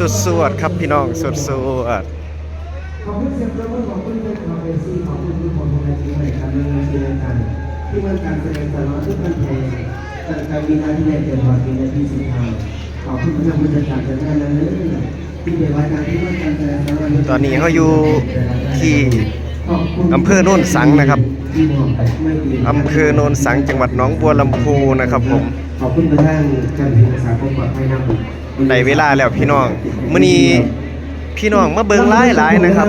สดสวดครับพี่น้องสดสวดขอบคุณเสียงประมือของคุณเป็นของเอซีของคุณทุกคนในทีมในการดำเนินเชียร์กันที่มันการแสดงตลอดทุกคนเพลงตั้งแต่วินาทีแรกจนวันวินาทีสุดท้ายขอบคุณพระเจ้าผู้จัดการจัดงานนั้นเลยที่เป็นวันการที่มันการแสดงตลอดตอนนี้เขาอยู่ที่อำเภอโน่นสังนะครับอำเภอโนนสังจังหวัดหนองบัวลำพูนะครับผม ขอบคุณกระทั่งการพิพาษาความปลอดภัยนำ ได้เวลาแล้วพี่น้องมื้อนี้พี่น้องมาเบิ่งหลายหลายๆนะครับ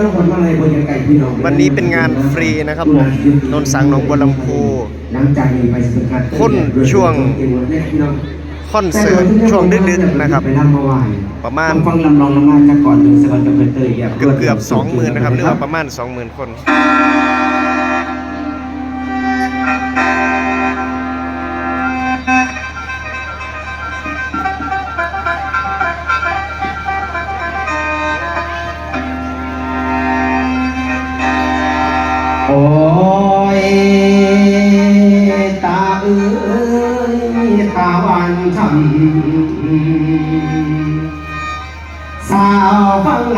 วันนี้เป็นงานฟรีนะครับผมโนนสังหนองบัวลำพูน้ำใจไปสำคัญคนช่วงคอนเสิร์ตช่วงดึกๆนะครับไปทำมาไหวประมาณต้องฟังลำลองลำมาจากก่อนหนึ่งสกอนกับเพื่อนเตยแบบเกือบเกือบสองหมื่นนะครับหรือว่าประมาณสองหมื่นคน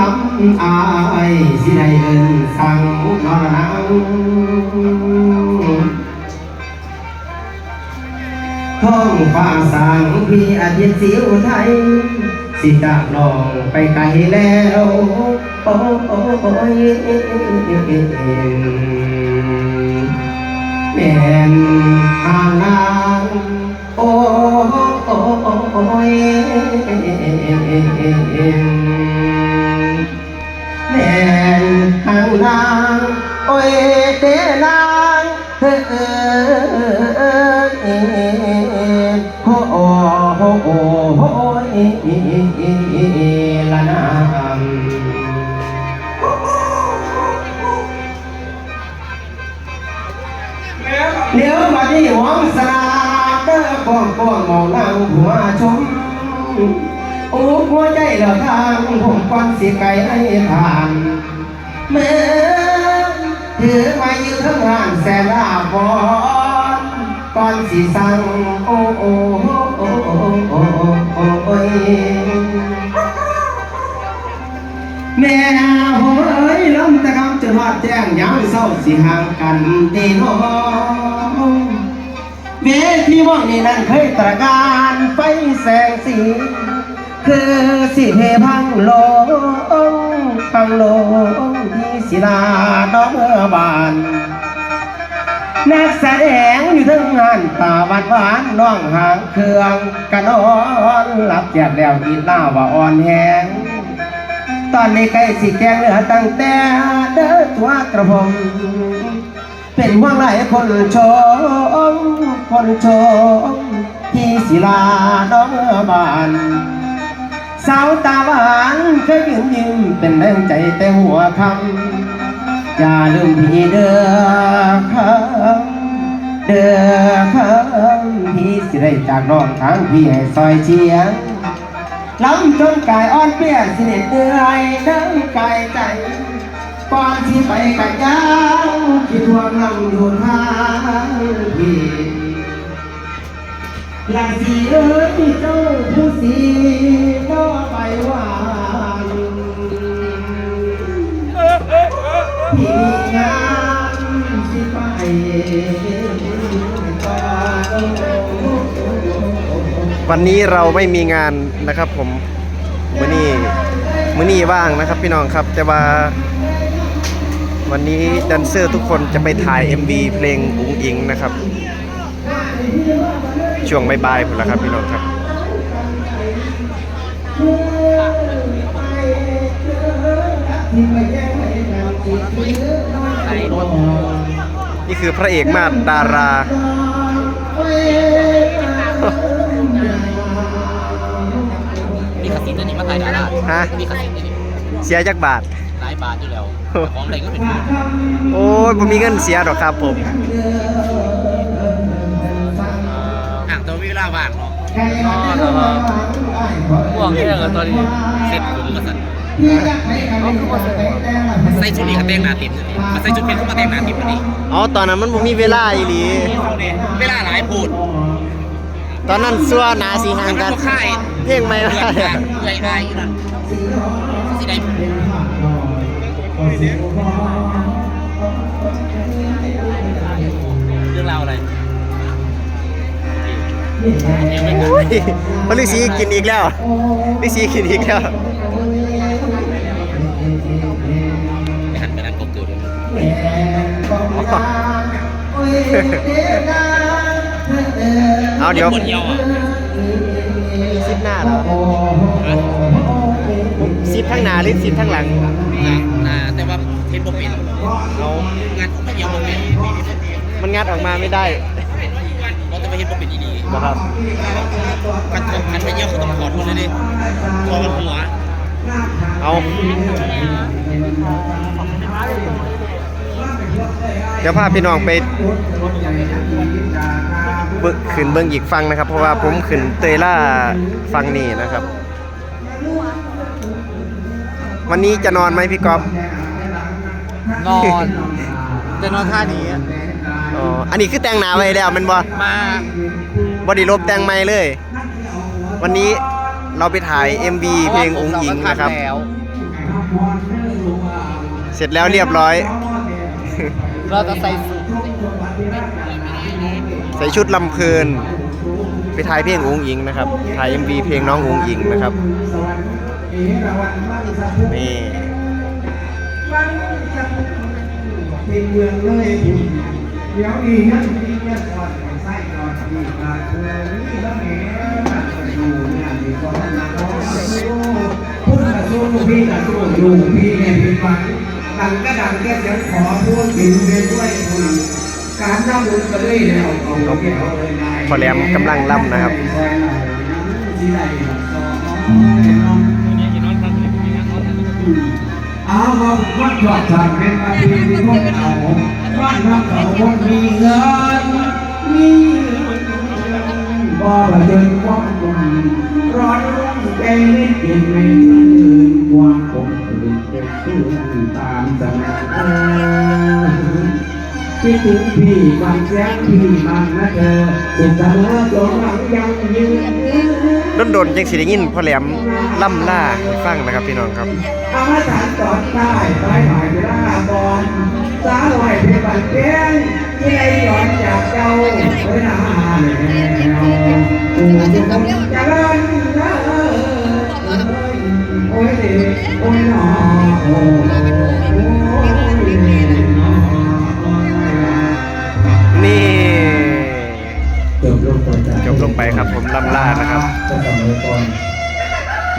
ฟังลำอายสิได้เอินสั่งนอนนังท้องฟ้าสางพี่อาทิตย์สิวไทย สิจากน้องไปไกลแล้วโอ้ยแม่นหางนางโอ้ย โอ้โอ้โอ้ละนางเดี๋ยวมาที่หวังสนาเด้อป้องป้องมองนางหัวชมโอ้หัวใจเหลือทางผมก่อนสิไกลให้ผ่านเมื่อถือมายืนทั้งร้านแสนลาบอนก่อนสิสั่งโอ้โอ้ อ้โอ้ยแม่ผมเอ้ยลำแต่คำจนหอดแจ้งยังเศร้าสิห่างกันตีน้องเวทีว่างนี่นั่นเคยตระการไฟแสงสี คือสิเทพังลงพังลงที่ศิลาน้องเมื่อบาน นักแสดงอยู่ทั้งงานตาหวานหวานน้องหางเครื่องกะนอนหลับเจ็บแล้วอีหน้าว่าอ่อนแหงตอนนี้ใกล้สิแกงเหลือตั้งแต่เด้อตัวกระผมเป็นห่วงหลายคนชมคนชมที่ศิลาน้องบานสาวตาหวานเคยยืนยิ้มเป็นแรงใจแต่หัวคำ อย่าลืมพี่เด้อคำเด้อคำพี่สิได้จากน้องทางพี่ให้ซอยเชียงลำจนกายอ่อนเปลี่ยนสิเน็ดเดือยเดินกายใจก่อนที่ไปกันยาวที่ทวงลำอยู่ทางพี่หลังสีเอ้ยเจ้าผู้สีก็ไปหวา พี่งานสิไปวันนี้เราไม่มีงานนะครับผมมื้อนี้มื้อนี้ว่างนะครับพี่น้องครับแต่ว่า วันนี้แดนเซอร์ทุกคนจะไปถ่าย MV เพลงอุ๋งอิงนะครับ ช่วงบ่ายๆพุ่นละครับพี่น้องครับ นี่คือพระเอกมาดดารา มีคาสินอันนี้มาถ่ายดาราฮะ มีคาสินอันนี้เสียจักบาท หลายบาทอยู่แล้วของอะไรก็เป็นโอ้ยผมมีเงินเสียหรอกครับผมอ่างตัวมีเวลาว่างเนาะห่วงแค่กับตอนนี้เซ็ตคุณมาสั่น ใส่ชุดนี้ก็แต่งหน้าติ่มสิมาใส่ชุดเพชรก็มาแต่งหน้าติ่มอันนี้อ๋อตอนนั้นมันผมมีเวลาอีหลีเวลาหลายพูดตอนนั้นซัวหนาสีห่างกันพวค่ายเพลงไม่เรียได้กอย่างเอื่อยอายอยู่นั่นสิได้เรื่องราวอะไร พระฤาษีกินอีกแล้วฤาษีกินอีกแล้วไม่หันไปนั่งกบเกิดเลยเอาเดี๋ยวปวดเยี่ยวอะซิปหน้าเหรอซิปทั้งหน้าหรือซิปทั้งหลังอ่าแต่ว่าเทปโปเป็นเอางานไม่เยี่ยวโปเป็นมันงัดออกมาไม่ได้เรา จะไปเห็นโปเป็นดีนะครับๆกันกันไปเยี่ยวเขาต้องถอดหมดเลยดิถอดหัวเอาเดี๋ยวพาพี่น้องไปเบิกขึ้นเบิ้งอีกฟังนะครับ เพราะว่าผมขึ้นเตยล่าฟังนี่นะครับ วันนี้จะนอนไหมพี่ก๊อฟนอน จะนอนท่านี้ อ๋อ อันนี้คือแต่งหนาไว้แล้วแมันบอมาบอดีลบแต่งไม่เลย วันนี้เราไปถ่าย MV เพลงองค์หญิงนะครับแล้วเสร็จแล้วเรียบร้อย เราจะใส่สูทใส่ชุดลำเพลิน ไปถ่ายเพลงองค์หญิงนะครับ ถ่าย MV เพลงน้ององค์หญิงนะครับ นี่ เป็นเมืองเลย เดี๋ยวอีกนั่นอีกนั่นก่อนไส้ก่อนอีกมาเมือนี้แล้วแหมอยู่เนี่ยดีกว่านะพูดกระสู้พี่กระสู้อยู่พี่เนี่ยพี่ฟังดังก็ดังแค่เสียงขอพูดถึงไปด้วยคุณการนั่งบุญก็เลยแล้วเอาแก้วเลยนายพอแหลมกำลังล่ำนะครับเอามาวัดยอดจากเป็นอาชีพที่พวกเรา วัดน้ำเขาคนมีเงินมีบ่ละเดินความบุญร้อนรุ่งใจนิดเดียวไม่ถึงความคงถึงเป็นชื่อตามสมัยคิดถึงพี่บางแสงพี่บางนะเธอสุดท้ายจงหลังยังยืนโดนๆจังสิได้ยินพ่อแหลมล่ำล่าให้ฟังนะครับพี่น้องครับอามาถานตอนใต้ไปหน่อยเวลาบอล สาวหน่อยเพลบันเพียงที่ไอหย่อนจากเจ้าเวลาแล้วกูจะเล่นนะโอ้ยโอ้ยหนอโอ้ยหนอนี่จบลงไปจบลงไปครับผมล่ำล่านะครับ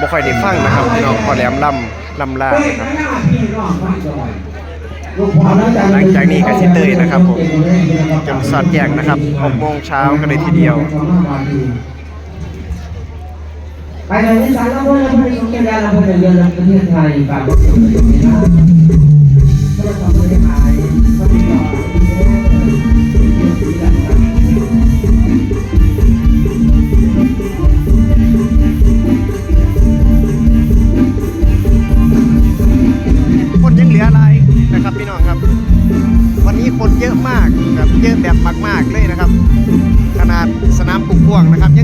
บ่ค่อยได้ฟังนะครับน้องพอแหลมล่ำล่ำล่านะครับ หลังจากนี้ก็สิเตยนะครับผมจนสอดแจ้งนะครับ6โมงเช้าก็เลยทีเดียวไปเลยที่สารละเพื่อนเพื่อนของแกดาละเพื่อนเดินประเทศไทยฝากบอกอยู่ตรงนี้นะโท ห่วงนะครับยัง